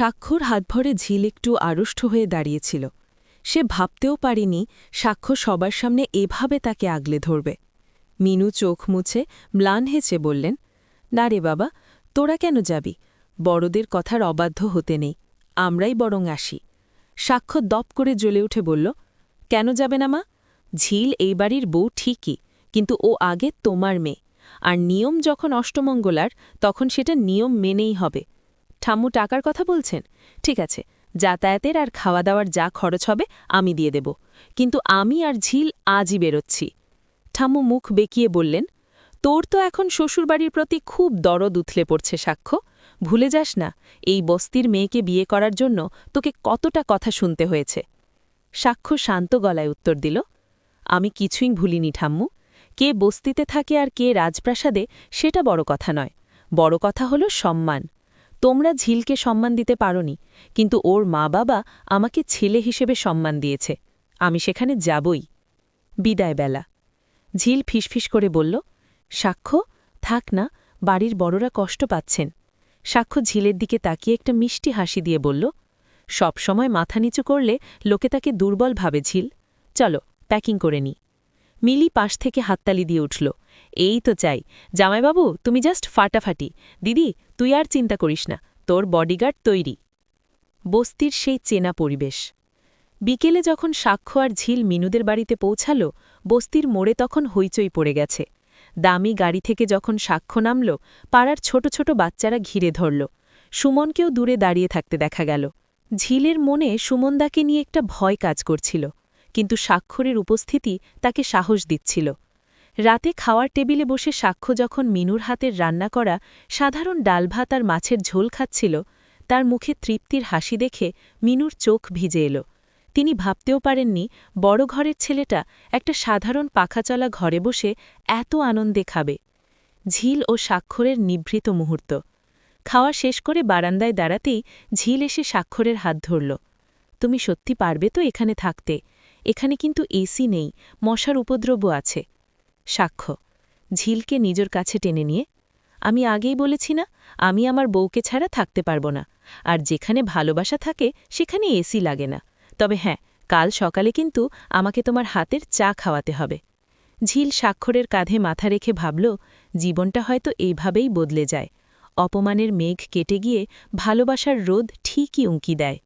স্বাক্ষর হাতভরে ঝিল একটু আড়ষ্ট হয়ে দাঁড়িয়েছিল। সে ভাবতেও পারেনি সাক্ষ্য সবার সামনে এভাবে তাকে আগলে ধরবে। মিনু চোখ মুছে ম্লান হেঁচে বললেন, না রে বাবা, তোরা কেন যাবি? বড়দের কথার অবাধ্য হতে নেই, আমরাই বরং আসি। সাক্ষ্য দপ করে জ্বলে উঠে বলল, কেন যাবে না মা? ঝিল এই বাড়ির বউ ঠিকই, কিন্তু ও আগে তোমার মেয়ে, আর নিয়ম যখন অষ্টমঙ্গলার, তখন সেটা নিয়ম মেনেই হবে। ঠাম্মু টাকার কথা বলছেন? ঠিক আছে, যাতায়াতের আর খাওয়া দাওয়ার যা খরচ হবে আমি দিয়ে দেব। কিন্তু আমি আর ঝিল আজই বেরোচ্ছি। ঠাম্মু মুখ বেঁকিয়ে বললেন, তোর তো এখন শ্বশুরবাড়ির প্রতি খুব দরদ উথলে পড়ছে, সাক্ষ্য। ভুলে যাস না, এই বস্তির মেয়েকে বিয়ে করার জন্য তোকে কতটা কথা শুনতে হয়েছে। সাক্ষ্য শান্ত গলায় উত্তর দিল, আমি কিছুই ভুলিনি, ঠাম্মু। কে বস্তিতে থাকে আর কে রাজপ্রাসাদে, সেটা বড় কথা নয়। বড় কথা হলো সম্মান। তোমরা ঝিলকে সম্মান দিতে পারোনি, কিন্তু ওর মা বাবা আমাকে ছেলে হিসেবে সম্মান দিয়েছে, আমি সেখানে যাবই। বিদায় বেলা। ঝিল ফিসফিস করে বলল, সাক্ষ্য, থাক না, বাড়ির বড়রা কষ্ট পাচ্ছেন। সাক্ষ্য ঝিলের দিকে তাকিয়ে একটা মিষ্টি হাসি দিয়ে বলল, সব সময় মাথা নিচু করলে লোকে তাকে দুর্বল ভাবে ঝিল, চলো, প্যাকিং করে নি। মিলি পাশ থেকে হাততালি দিয়ে উঠল। এই তো চাই। জামাইবাবু, তুমি জাস্ট ফাটাফাটি। দিদি, তুই আর চিন্তা করিস না, তোর বডিগার্ড তৈরি। বস্তির সেই চেনা পরিবেশ। বিকেলে যখন সাক্ষ্য আর ঝিল মিনুদের বাড়িতে পৌঁছাল, বস্তির মোড়ে তখন হইচই পড়ে গেছে। দামি গাড়ি থেকে যখন সাক্ষ্য নামল, পাড়ার ছোট ছোট বাচ্চারা ঘিরে ধরল। সুমনকেও দূরে দাঁড়িয়ে থাকতে দেখা গেল। ঝিলের মনে সুমনদাকে নিয়ে একটা ভয় কাজ করছিল, কিন্তু স্বাক্ষরের উপস্থিতি তাকে সাহস দিচ্ছিল। রাতে খাওয়ার টেবিলে বসে সাক্ষ্য যখন মিনুর হাতের রান্না করা সাধারণ ডাল ভাত আর মাছের ঝোল খাচ্ছিল, তার মুখে তৃপ্তির হাসি দেখে মিনুর চোখ ভিজে এলো। তিনি ভাবতেও পারেননি বড় ঘরের ছেলেটা একটা সাধারণ পাখাচলা ঘরে বসে এত আনন্দে খাবে। ঝিল ও স্বাক্ষরের নিভৃত মুহূর্ত। খাওয়া শেষ করে বারান্দায় দাঁড়াতেই ঝিল এসে স্বাক্ষরের হাত ধরল। তুমি সত্যি পারবে তো এখানে থাকতে? এখানে কিন্তু এসি নেই, মশার উপদ্রব আছে। সাক্ষ্য। ঝিলকে নিজের কাছে টেনে নিয়ে, আমি আগেই বলেছি না, আমি আমার বউকে ছাড়া থাকতে পারব না। আর যেখানে ভালোবাসা থাকে, সেখানে এসি লাগে না। তবে হ্যাঁ কাল সকালে কিন্তু আমাকে তোমার হাতের চা খাওয়াতে হবে। ঝিল স্বাক্ষরের কাঁধে মাথা রেখে ভাবল, জীবনটা হয়তো এইভাবেই বদলে যায়। অপমানের মেঘ কেটে গিয়ে ভালোবাসার রোদ ঠিকই উঁকি দেয়।